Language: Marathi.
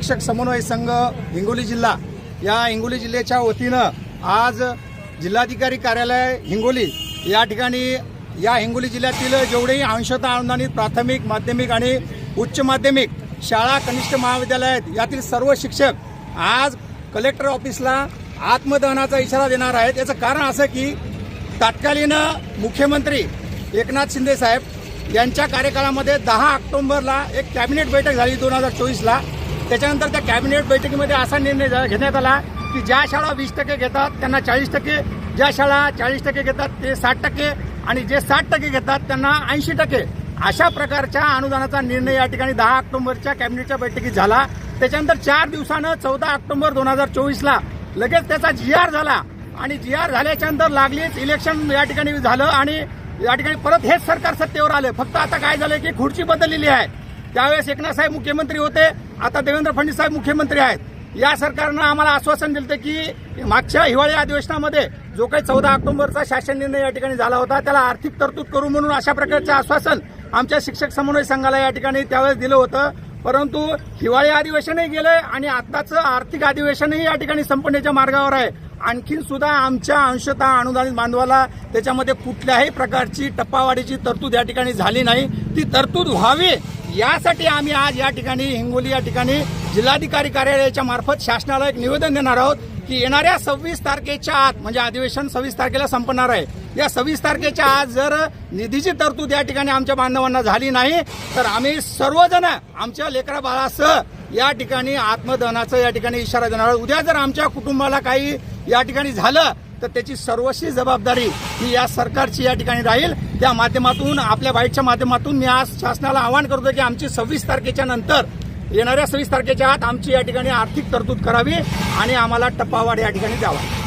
शिक्षक समन्वय संघ हिंगोली जिल्हा या हिंगोली जिल्ह्याच्या वतीनं आज जिल्हाधिकारी कार्यालय हिंगोली या ठिकाणी या हिंगोली जिल्ह्यातील जेवढेही अंशतः अनुदानित प्राथमिक माध्यमिक आणि उच्च माध्यमिक शाळा कनिष्ठ महाविद्यालयात यातील सर्व शिक्षक आज कलेक्टर ऑफिसला आत्मदहनाचा इशारा देणार आहेत. याचं कारण असं की तात्कालीन मुख्यमंत्री एकनाथ शिंदे साहेब यांच्या कार्यकाळामध्ये दहा ऑक्टोंबरला एक कॅबिनेट बैठक झाली दोन हजार चोवीसला. त्याच्यानंतर त्या कॅबिनेट बैठकीमध्ये असा निर्णय घेण्यात आला की ज्या शाळा वीस टक्के घेतात त्यांना चाळीस टक्के. ज्या शाळा चाळीस टक्के घेतात ते साठ टक्के. आणि जे साठ टक्के घेतात त्यांना ऐंशी टक्के. अशा प्रकारच्या अनुदानाचा निर्णय या ठिकाणी दहा ऑक्टोबरच्या कॅबिनेटच्या बैठकीत झाला. त्याच्यानंतर चार दिवसानं चौदा ऑक्टोबर दोन हजार चोवीसला लगेच त्याचा जी आर झाला. आणि जी आर झाल्याच्यानंतर लागलीच इलेक्शन या ठिकाणी झालं आणि या ठिकाणी परत हेच सरकार सत्तेवर आलं. फक्त आता काय झालं की खुर्ची बदललेली आहे. त्यावेळेस एकनाथ साहेब मुख्यमंत्री होते आता देवेंद्र फडणवीस साहेब मुख्यमंत्री आहेत. या सरकारनं आम्हाला आश्वासन दिलं की मागच्या हिवाळी अधिवेशनामध्ये जो काही चौदा ऑक्टोबरचा शासन निर्णय या ठिकाणी झाला होता त्याला आर्थिक तरतूद करू म्हणून अशा प्रकारचं आश्वासन आमच्या शिक्षक समन्वय संघाला या ठिकाणी त्यावेळेस दिलं होतं. परंतु हिवाळी अधिवेशनही गेलंय आणि आत्ताचं आर्थिक अधिवेशनही या ठिकाणी संपण्याच्या मार्गावर आहे. आणखीन सुद्धा आमच्या अंशतः अनुदानित बांधवाला त्याच्यामध्ये कुठल्याही प्रकारची टप्पावाढीची तरतूद या ठिकाणी झाली नाही. ती तरतूद व्हावी यासाठी आम्ही आज या ठिकाणी हिंगोली या ठिकाणी जिल्हाधिकारी कार्यालयाच्या मार्फत शासनाला एक निवेदन देणार आहोत की येणाऱ्या सव्वीस तारखेच्या आत म्हणजे अधिवेशन सव्वीस तारखेला संपणार आहे. या सव्वीस तारखेच्या आत जर निधीची तरतूद या ठिकाणी आमच्या बांधवांना झाली नाही तर आम्ही सर्वजण आमच्या लेकरा बाळासह या ठिकाणी आत्मदहनाचं या ठिकाणी इशारा देणार आहोत. उद्या जर आमच्या कुटुंबाला काही या ठिकाणी झालं तर त्याची सर्वस्वी जबाबदारी ही या सरकारची या ठिकाणी राहील. त्या माध्यमातून आपल्या बाईटच्या माध्यमातून मी आज शासनाला आवाहन करतो की आमची सव्वीस तारखेच्या नंतर येणाऱ्या सव्वीस तारखेच्या आत आमची या ठिकाणी आर्थिक तरतूद करावी आणि आम्हाला टप्पावाढ या ठिकाणी द्यावा.